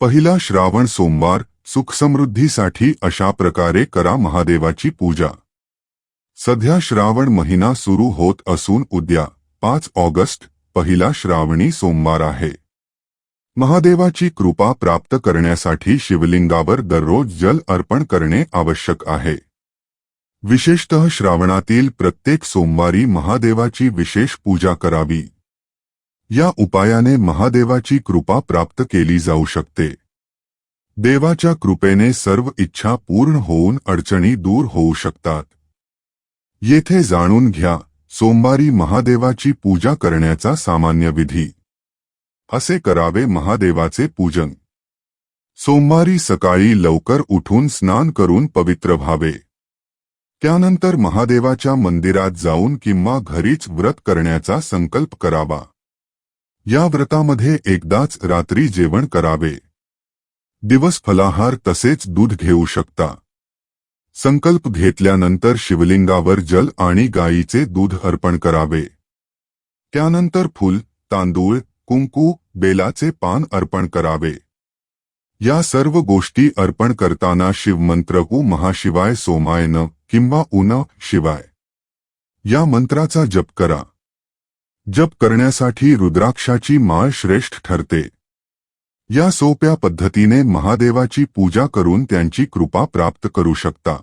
पहिला श्रावण सोमवार सुखसमृद्धीसाठी अशा प्रकारे करा महादेवाची पूजा. सध्या श्रावण महिना सुरू होत असून उद्या पाच ऑगस्ट पहिला श्रावणी सोमवार आहे. महादेवाची कृपा प्राप्त करण्यासाठी शिवलिंगावर दररोज जल अर्पण करणे आवश्यक आहे. विशेषतः श्रावणातील प्रत्येक सोमवारी महादेवाची विशेष पूजा करावी. या उपायाने महादेवाची कृपा प्राप्त केली जाऊ शकते. देवाच्या कृपेने सर्व इच्छा पूर्ण होऊन अडचणी दूर होऊ शकतात. येथे जाणून घ्या सोमवारी महादेवाची पूजा करण्याचा सामान्य विधी. असे करावे महादेवाचे पूजन. सोमवारी सकाळी लवकर उठून स्नान करून पवित्र व्हावे. त्यानंतर महादेवाच्या मंदिरात जाऊन किंवा घरीच व्रत करण्याचा संकल्प करावा. या व्रतामध्ये एकदाच रात्री जेवण करावे. दिवस फलाहार तसेच दूध घेऊ शकता. संकल्प घेतल्यानंतर शिवलिंगावर जल आणि गायीचे दूध अर्पण करावे. त्यानंतर फूल तांदूळ कुंकू बेलाचे पान अर्पण करावे. या सर्व गोष्टी अर्पण करताना शिवमंत्र उ महाशिवाय सोमायन किंवा उन शिवाय. या मंत्राचा जप करा. जप करण्यासाठी रुद्राक्षाची माळ श्रेष्ठ ठरते. या सोप्या पद्धतीने महादेवाची पूजा करून त्यांची कृपा प्राप्त करू शकता.